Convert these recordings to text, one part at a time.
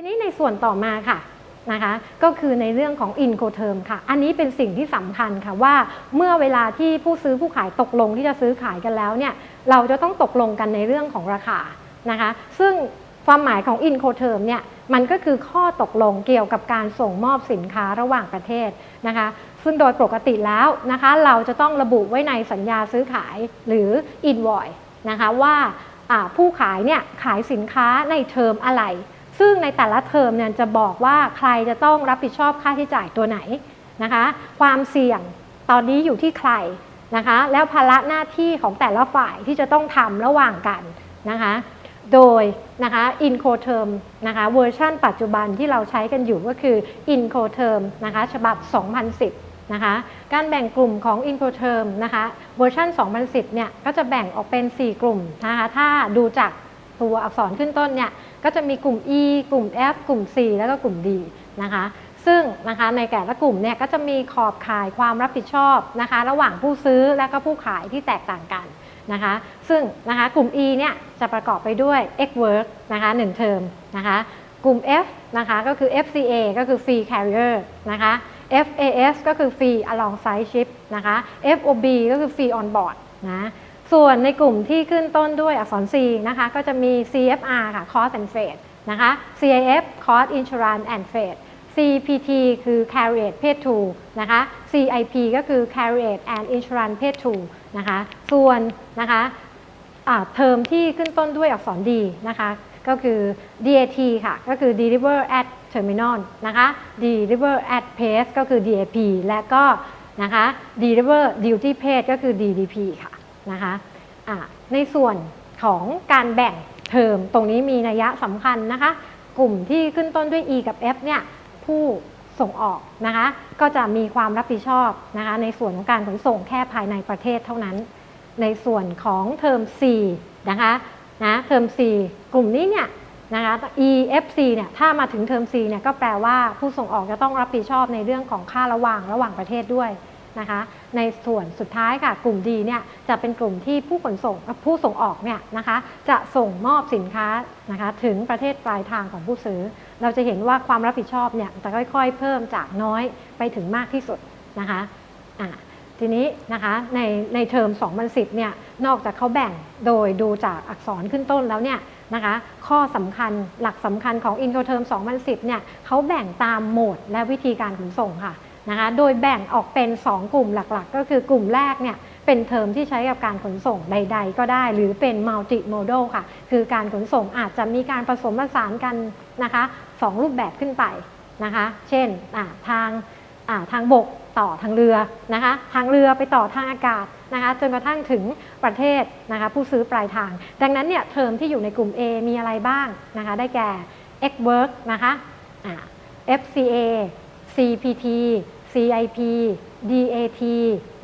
ทีนี้ในส่วนต่อมาค่ะนะคะก็คือในเรื่องของ Incoterm ค่ะ อันนี้เป็นสิ่งที่สำคัญค่ะว่าเมื่อเวลาที่ผู้ซื้อผู้ขายตกลงที่จะซื้อขายกันแล้วเนี่ยเราจะต้องตกลงกันในเรื่องของราคานะคะ ซึ่งความหมายของ Incoterm เนี่ยมันก็คือข้อตกลงเกี่ยวกับการส่งมอบสินค้าระหว่างประเทศนะคะ ซึ่งโดยปกติแล้วนะคะ เราจะต้องระบุไว้ในสัญญาซื้อขายหรือ Invoice นะคะว่าอ่าผู้ขายเนี่ยขายสินค้าในเทอมอะไร ซึ่งในแต่ละเทอมเนี่ยจะบอกว่าใครจะต้องรับผิดชอบค่าใช้จ่ายตัวไหนนะคะ ความเสี่ยงตอนนี้อยู่ที่ใครนะคะ แล้วภาระหน้าที่ของแต่ละฝ่ายที่จะต้องทำระหว่างกันนะคะ โดยนะคะ Incoterm นะคะเวอร์ชันปัจจุบันที่เราใช้กันอยู่ก็คือ Incoterm นะคะฉบับ 2010 นะคะ การแบ่งกลุ่มของ Incoterm นะคะเวอร์ชัน2010 เนี่ยก็จะแบ่งออกเป็น 4 กลุ่มนะคะ ถ้าดูจาก ตัวอักษรขึ้นต้นเนี่ยก็จะมีกลุ่ม E กลุ่ม F กลุ่ม C แล้วก็กลุ่ม D นะคะซึ่งนะคะในแต่ละกลุ่มเนี่ยก็จะมีขอบข่ายความรับผิดชอบนะคะระหว่างผู้ซื้อและก็ผู้ขายที่แตกต่างกันนะคะซึ่งนะคะกลุ่ม E เนี่ยจะประกอบไปด้วย X work นะคะ1เทอมนะคะกลุ่ม F นะคะก็คือ FCA ก็คือ Free Carrier นะคะ FAS ก็คือ Free Alongside Ship นะคะ FOB ก็คือ Free On Board นะ ส่วนในกลุ่มที่ขึ้นต้นด้วยอักษร C นะคะ ก็จะมี CFR ค่ะ Cost and Freight นะคะ CIF Cost Insurance and Freight CPT คือ Carriage Paid to นะคะ CIP ก็คือ Carriage and Insurance Paid to นะคะ ส่วนนะคะเทอมที่ขึ้นต้นด้วยอักษร D นะคะ ก็คือ DAT ค่ะ ก็คือ Deliver at Terminal นะคะ Deliver at Place ก็คือ DAP และก็นะคะ Deliver Duty Paid ก็คือ DDP ค่ะ นะคะะในส่วนของการแบ่งเทอมตรงนี้มีนัยสำคัญนะคะ กลุ่มที่ขึ้นต้นด้วย E กับ F เนี่ยผู้ส่งออกนะคะ ก็จะมีความรับผิดชอบนะคะ ในส่วนของการขนส่งแค่ภายในประเทศเท่านั้น ในส่วนของเทอม C นะคะนะเทอม C กลุ่มนี้เนี่ยนะคะ EFC เนี่ยถ้ามาถึงเทอม C เนี่ยก็แปลว่าผู้ส่งออกจะต้องรับผิดชอบในเรื่องของค่าระหว่างระหว่างประเทศด้วย นะคะ ในส่วนสุดท้ายค่ะ กลุ่มดีเนี่ยจะเป็นกลุ่มที่ผู้ขนส่งผู้ส่งออกเนี่ยนะคะ จะส่งมอบสินค้านะคะถึงประเทศปลายทางของผู้ซื้อ เราจะเห็นว่าความรับผิดชอบเนี่ยจะค่อยๆ เพิ่มจากน้อยไปถึงมากที่สุดนะคะอ่าทีนี้นะคะในในเทอม 2010 เนี่ยนอกจากเขาแบ่งโดยดูจากอักษรขึ้นต้นแล้วเนี่ยนะคะข้อสำคัญหลักสำคัญของ i n c o t e r m 2010 เนี่ยเขาแบ่งตามโหมดและวิธีการขนส่งค่ะ นะคะโดยแบ่งออกเป็น 2 กลุ่มหลักๆ ก็คือกลุ่มแรกเนี่ยเป็นเทอมที่ใช้กับการขนส่งใด ๆ ก็ได้ หรือเป็น multi modal ค่ะ คือการขนส่งอาจจะมีการผสมผสานกันนะคะสองรูปแบบขึ้นไปนะคะ เช่นทางทางบกต่อทางเรือนะคะ ทางเรือไปต่อทางอากาศนะคะจนกระทั่งถึงประเทศนะคะผู้ซื้อปลายทาง ดังนั้นเนี่ยเทอมที่อยู่ในกลุ่ม A มีอะไรบ้างนะคะ ได้แก่ X work นะคะ FCA CPT CIP DAT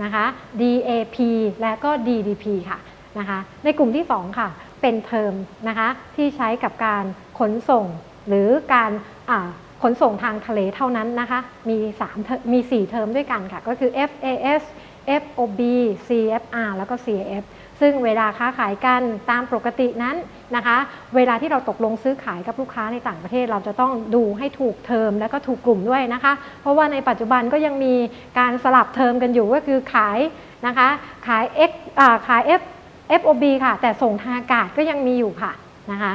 นะคะ DAP และก็ DDP ค่ะนะคะในกลุ่มที่ 2 ค่ะ เป็นเทอมนะคะที่ใช้กับการขนส่งหรือการขนส่งทางทะเลเท่านั้นนะคะมี3มี 4 เทอมด้วยกันค่ะ ก็คือ FAS FOB CFR แล้วก็ CF ซึ่งเวลาค้าขายกันตามปกตินั้นนะคะ เวลาที่เราตกลงซื้อขายกับลูกค้าในต่างประเทศ เราจะต้องดูให้ถูกเทอมและก็ถูกกลุ่มด้วยนะคะ เพราะว่าในปัจจุบันก็ยังมีการสลับเทอมกันอยู่ก็คือขายนะคะขาย X ขาย F FOB ค่ะ แต่ส่งทางอากาศก็ยังมีอยู่ค่ะนะคะ